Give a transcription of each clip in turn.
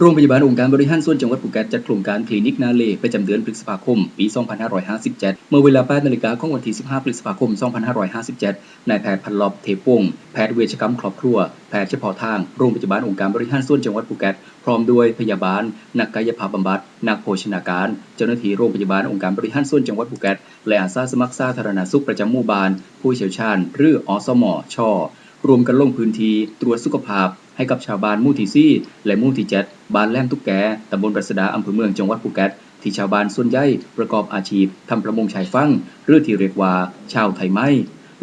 โรงพยาบาลองค์การบริหารส่วนจังหวัดภูเก็ตจัดโครงการคลินิกนาเลประจำเดือนพฤษภาคม ปี 2557 เมื่อเวลา8นาฬิกาของวันที่ 15 พฤษภาคม 2557 นายแพทย์พันลอบเทพวงแพทย์เวชกรรมครอบครัว แพทย์เฉพาะทาง โรงพยาบาลองค์การบริหารส่วนจังหวัดภูเก็ต พร้อมด้วยพยาบาล นักกายภาพบำบัด นักโภชนาการ เจ้าหน้าที่โรงพยาบาลองค์การบริหารส่วนจังหวัดภูเก็ต และอาสาสมัครสาธารณสุขประจำหมู่บ้าน ผู้เชี่ยวชาญ หรืออสมช รวมกันลงพื้นที่ตรวจสุขภาพให้กับชาวบ้านมู่ที่ 4 และมู่ที่ 7 บ้านแหลมทุกแกตำบลประสดาอำเภอเมืองจังหวัดภูเก็ตที่ชาวบ้านส่วนใหญ่ประกอบอาชีพทำประมงชายฝั่งหรือที่เรียกว่าชาวไทยไม้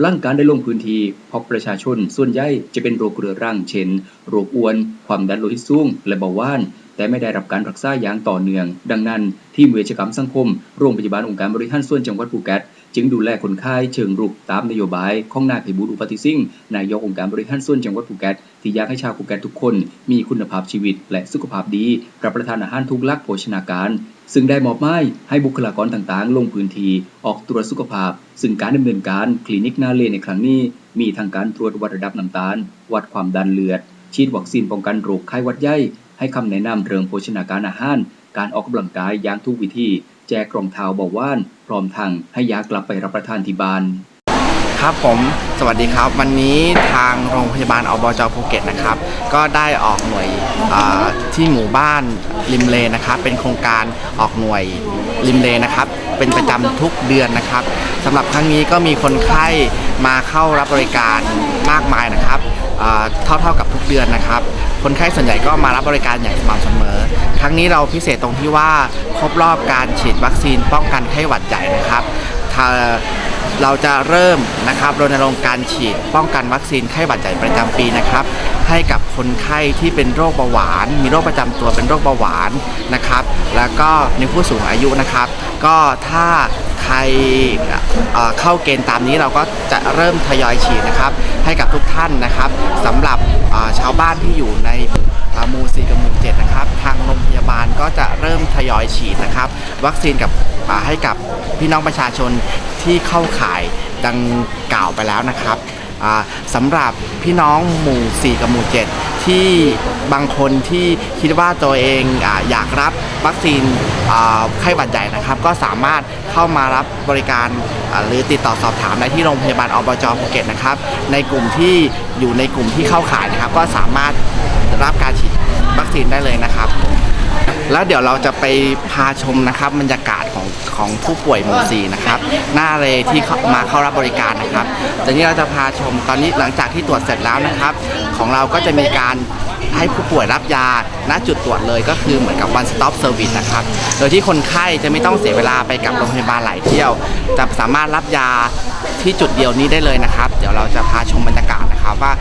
ร่างการได้ลงพื้นที่พบประชาชนส่วนใหญ่จะเป็นโรคเรื้อรังเช่น โรคอ้วน ความดันโลหิตสูง และเบาหวาน แต่ไม่ได้รับการรักษาอย่างต่อเนื่อง ดังนั้น ทีมเวชกรรมสังคม โรงพยาบาลองค์การบริหารส่วนจังหวัดภูเก็ตจึงดูแลคนไข้เชิงรุกตามนโยบายของนายไพบูลย์อุปติสิ่งห์นายกองค์การบริหารส่วนจังหวัดภูเก็ตที่อยากให้ชาวภูเก็ตทุกคน มีคุณภาพชีวิตและสุขภาพดีรับประทานอาหารทุกลักโภชนาการ ซึ่งได้มอบหมายให้บุคลากรต่างๆ ลงพื้นที่ออกตรวจสุขภาพ ซึ่งการดำเนินการคลินิกนาเลในครั้งนี้ มีทั้งการตรวจวัดระดับน้ำตาล วัดความดันเลือด ฉีดวัคซีนป้องกันโรคไข้หวัดใหญ่ ให้คำแนะนำเรื่องโภชนาการอาหาร การออกกำลังกายอย่างถูกวิธี แจกกล่องเท้าเบาหวาน พร้อมทั้งให้ยากลับไปรับประทานที่บ้านครับผมสวัสดีครับ วันนี้ทางโรงพยาบาลอบจภูเก็ตนะครับ ก็ได้ออกหน่วยที่หมู่บ้านริมเลนะครับ เป็นโครงการออกหน่วยริมเลนะครับ เป็นประจำทุกเดือนนะครับสำหรับครั้งนี้ก็มีคนไข้มาเข้ารับบริการมากมายนะครับ เท่าๆกับทุกเดือนนะครับ คนไข้ส่วนใหญ่ก็มารับบริการอย่างสม่ำเสมอ ครั้งนี้เราพิเศษตรงที่ว่าครบรอบการฉีดวัคซีนป้องกันไข้หวัดใหญ่นะครับเราจะเริ่มนะครับรณรงค์การฉีดป้องกันวัคซีนไข้หวัดใหญ่ประจำปีนะครับ ให้กับคนไข้ที่เป็นโรคเบาหวาน มีโรคประจำตัวเป็นโรคเบาหวานนะครับ แล้วก็ในผู้สูงอายุนะครับ ก็ถ้าใครเข้าเกณฑ์ตามนี้เราก็จะเริ่มทยอยฉีดนะครับ ให้กับทุกท่านนะครับสำหรับชาวบ้านที่อยู่ในหมู่4กับหมู่7นะครับ ทางโรงพยาบาลก็จะเริ่มทยอยฉีดนะครับ วัคซีนกับให้กับพี่น้องประชาชนที่เข้าข่ายดังกล่าวไปแล้วนะครับ สำหรับพี่น้องหมู่ 4 กับหมู่ 7 ที่บางคนที่คิดว่าตัวเองออยากรับวัคซีนไข้หวัดใหญ่นะครับ ก็สามารถเข้ามารับบริการหรือติดต่อสอบถามได้ที่โรงพยาบาลอบจภูเก็ตนะครับ ในกลุ่มที่อยู่ในกลุ่มที่เข้าข่ายนะครับ ก็สามารถรับการฉีดวัคซีนได้เลยนะครับ แล้วเดี๋ยวเราจะไปพาชมนะครับบรรยากาศของของผู้ป่วยหมู่สีนะครับหน้าเลยที่เข้ามาเข้ารับบริการนะครับตอนนี้เราจะพาชมตอนนี้หลังจากที่ตรวจเสร็จแล้วนะครับ ของเราก็จะมีการให้ผู้ป่วยรับยาณจุดตรวจเลยก็คือเหมือนกับ one stop service นะครับ โดยที่คนไข้จะไม่ต้องเสียเวลาไปกับโรงพยาบาลหลายเที่ยว จะสามารถรับยาที่จุดเดียวนี้ได้เลยนะครับ เดี๋ยวเราจะพาชมบรรยากาศนะครับว่า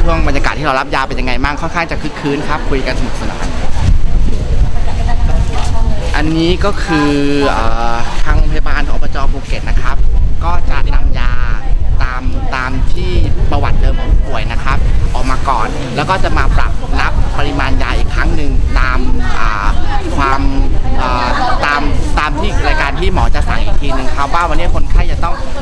ช่วงบรรยากาศที่เรารับยาเป็นยังไงบ้างค่อนข้างจะคึกคืนครับคุยกันสนุกสนาน อันนี้ก็คืออทางโรงพยาบาลอบจภูเก็ตนะครับ ก็จะนำยาตามตามที่ประวัติเดิมของผู้ป่วยนะครับ ออกมาก่อน แล้วก็จะมาปรับนับปริมาณยาอีกครั้งหนึ่ง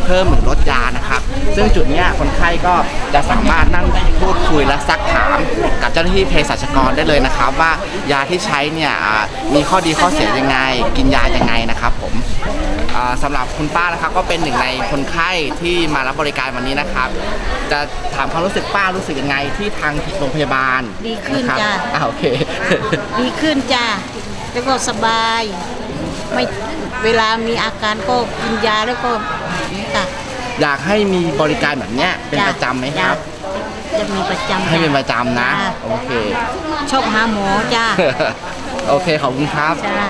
เพิ่มหรือลดยานะครับ ซึ่งจุดเนี้ยคนไข้ก็จะสามารถนั่งพูดคุยและซักถามกับเจ้าหน้าที่เภสัชกรได้เลยนะครับ ว่ายาที่ใช้เนี่ยอ่ามีข้อดีข้อเสียยังไง กินยายังไงนะครับผมอ่าสำหรับคุณป้านะครับก็เป็นหนึ่งในคนไข้ที่มารับบริการวันนี้นะครับ จะถามความรู้สึกป้ารู้สึกยังไงที่ทางโรงพยาบาล ดีขึ้นนะครับจ้ะอ่าโอเค ดีขึ้นจ้าแล้วก็สบาย ไม่เวลามีอาการก็กินยาแล้วก็นี่ค่ะอยากให้มีบริการแบบเนี้ยเป็นจ้ประจำไหมครับ จะมีประจำให้เป็นประจำนะจ้โอเค ชอบหาหมอจ้า โอเค ขอบคุณครับจ้า